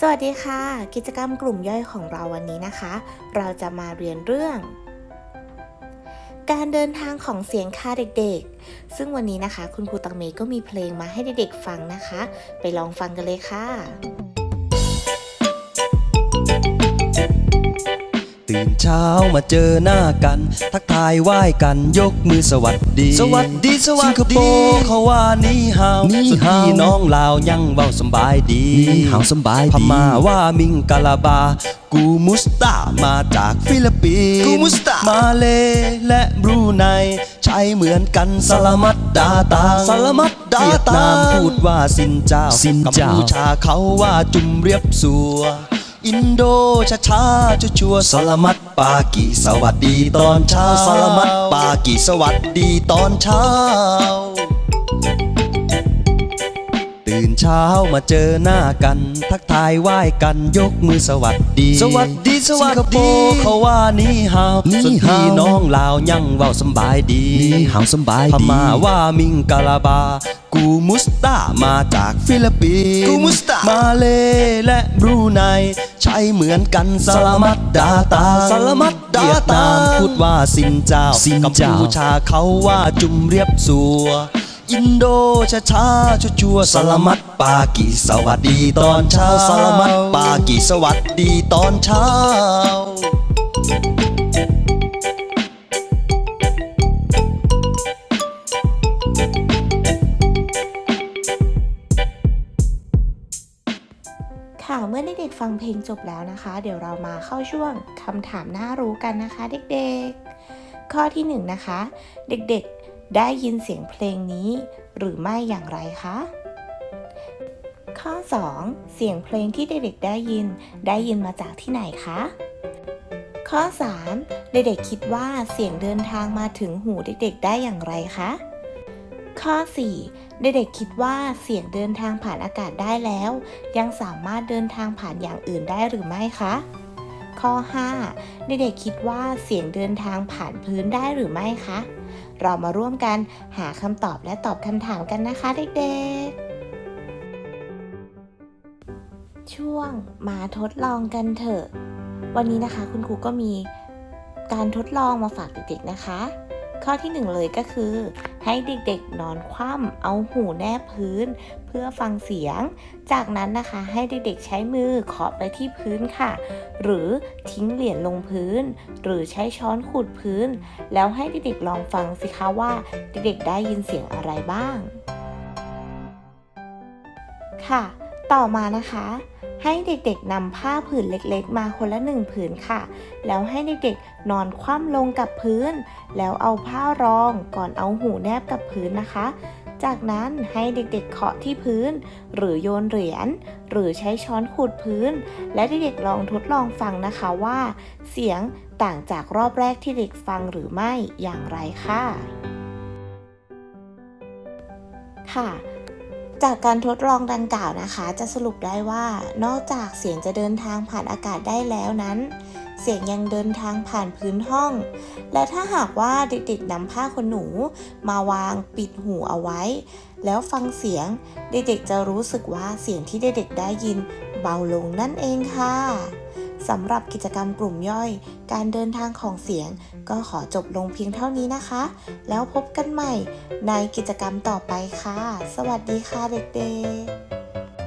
สวัสดีค่ะ กิจกรรมกลุ่มย่อยของเราวันนี้นะคะ เราจะมาเรียนเรื่อง การเดินทางของเสียงค่ะเด็กๆ ซึ่งวันนี้นะคะ คุณครูตังเมก็มีเพลงมาให้เด็กๆฟังนะคะ ไปลองฟังกันเลยค่ะ ตื่นเช้ามาเจอหน้ากัน ทักทายไหว้กันยกมือสวัสดี สวัสดีสวัสดีสิงคโปร์เขาว่านี่ฮาวนี่ส่วนฮาวพี่น้องลาวยังเว้าสำบายดีนี่หาวสำบายดีพม่าว่ามิงกาลาบา กูมุสตามาจากฟิลิปปินส์กูมุสตามาเลและบรูไนใช้เหมือนกันสลามัดดาตาสลามัดดาเวียดตานามพูดว่าสินเจ้าสินเจ้ากัมพูชาเขาว่าจุมเรียบสัว อินโดช้าช้าชัวชัวๆสลามัดปากีสวัสดีตอนเช้าสลามัดปากีสวัสดีตอนเช้า ตื่นเช้ามาเจอหน้ากัน ทักทายไหว้กันยกมือสวัสดี สวัสดีสวัสดีสิงคโปร์เขาว่านี่ฮาวนี่ส่วนฮาวพี่น้องลาวยังเว้าสำบายดีนี่หาวสำบายพดีม่าว่ามิงกาลาบากูมุสตามาจากฟิลิปปินส์กูมุสตามาเลและบรูไน ใช้เหมือนกันสลามัดดาตาสลามัดดาตาเวียดนามพูดว่าสินเจ้าสินกัมเจ้าพูชาเขาว่าจุมเรียบสัว อินโดช้าช้าชัวชัวๆสลามัดปากีสวัสดีตอนเช้าสลามัดปากีสวัสดีตอนเช้า ค่ะเมื่อเด็กๆฟังเพลงจบแล้วนะคะ เดี๋ยวเรามาเข้าช่วงคำถามน่ารู้กันนะคะ เด็กๆ ข้อที่หนึ่งนะคะ เด็กๆได้ยินเสียงเพลงนี้ หรือไม่อย่างไรคะข้อ 2 เสียงเพลงที่เด็กๆได้ยิน ได้ยินมาจากที่ไหนคะ ข้อ 3 เด็กๆคิดว่าเสียงเดินทางมาถึงหูเด็กๆได้อย่างไรคะ ข้อ 4 เด็กๆคิดว่าเสียงเดินทางผ่านอากาศได้แล้ว ยังสามารถเดินทางผ่านอย่างอื่นได้หรือไม่คะ ข้อ 5 เด็กๆคิดว่าเสียงเดินทางผ่านพื้นได้หรือไม่คะ เรามาร่วมกันหาคำตอบและตอบคำถามกันนะคะเด็กๆช่วงมาทดลองกันเถอะ วันนี้นะคะคุณครูก็มีการทดลองมาฝากเด็กๆนะคะ ข้อที่หนึ่งเลยก็คือ ให้เด็กๆนอนคว่ำเอาหูแนบพื้น เพื่อฟังเสียง จากนั้นนะคะให้เด็กๆใช้มือเคาะไปที่พื้นค่ะ หรือทิ้งเหรียญลงพื้น หรือใช้ช้อนขูดพื้น แล้วให้เด็กๆลองฟังสิคะว่าเด็กๆได้ยินเสียงอะไรบ้าง ค่ะ ต่อมานะคะ ให้เด็กๆนำผ้าผืนเล็กๆ มาคนละหนึ่งผืนค่ะ แล้วให้เด็กๆนอนคว่ำลงกับพื้น แล้วเอาผ้ารองก่อนเอาหูแนบกับพื้นนะคะ จากนั้นให้เด็กๆเคาะที่พื้น หรือโยนเหรียญหรือใช้ช้อนขูดพื้น และเด็กๆลองทดลองฟังนะคะว่า เสียงต่างจากรอบแรกที่เด็กฟังหรือไม่อย่างไรค่ะ ค่ะ จากการทดลองดังกล่าวนะคะ จะสรุปได้ว่า นอกจากเสียงจะเดินทางผ่านอากาศได้แล้วนั้น เสียงยังเดินทางผ่านพื้นห้อง และถ้าหากว่าเด็กๆนำผ้าขนหนู มาวางปิดหูเอาไว้ แล้วฟังเสียงเด็กๆจะรู้สึกว่าเสียงที่เด็กๆได้ยินเบาลงนั่นเองค่ะ สำหรับกิจกรรมกลุ่มย่อย การเดินทางของเสียง ก็ขอจบลงเพียงเท่านี้นะคะ แล้วพบกันใหม่ในกิจกรรมต่อไปค่ะ สวัสดีค่ะเด็กๆ